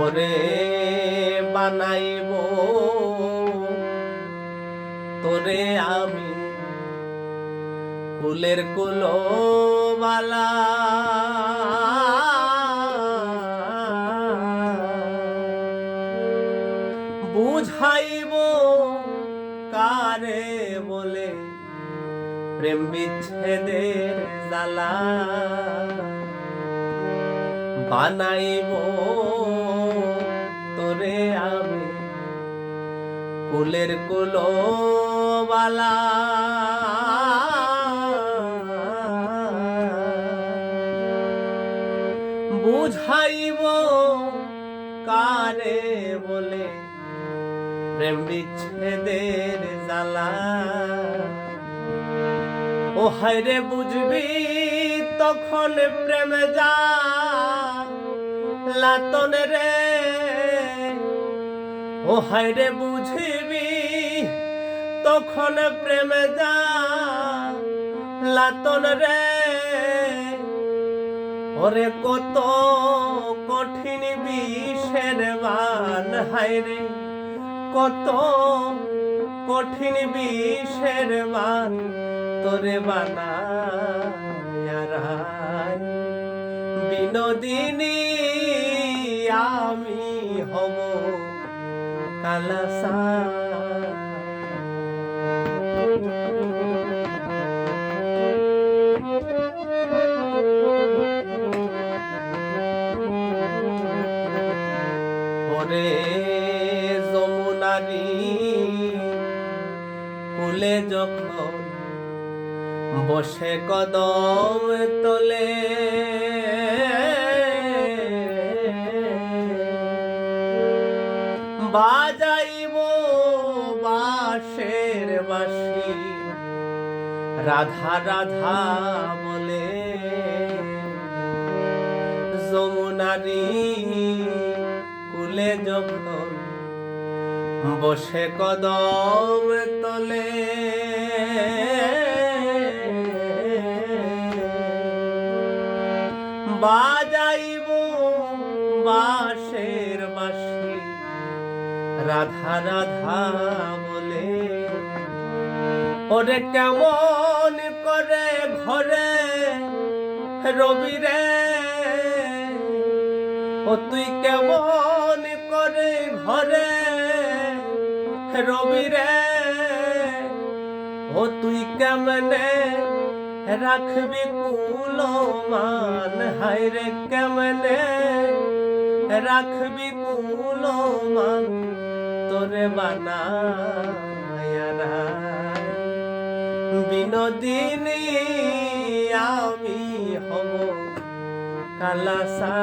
ওরে বানাইব। তোরে আমি কুলের কুলোবালা। বুঝাইব কারে বলে প্রেম বিচ্ছেদের জ্বালা। বানাইব কুলের কুলোবালা। বুঝাইব কারে বলে প্রেম বিচ্ছেদের জ্বালা। ও হায়রে বুঝবি তখন প্রেম যা লাতন রে। ও হায়রে বুঝবি তখন প্রেম যা লাতন রে। ওরে কত কঠিন বিষের বান হায়রে কত কঠিন বিষের বান তোরে বানা বিনোদিনী, আমি হব কালাসা ওরে যমুনারি কুলে যখন বসে কদম তোলে বাজাইব বাঁশের বাঁশি রাধা রাধা বলে যমুনারি কুলে যখন বসে কদম তলে। বাজাইব বাঁশের বাঁশি, রাধা রাধা বলে। ওরে কেমন করে ঘরে রবি রে ও তুই কেমন করে ঘরে রবি রে? ও তুই কেমনে রাখবি কুলমান? হায়রে কেমনে রাখবি কুলমান? তোরে বানা বিনোদিনী, আমি হব কালাসা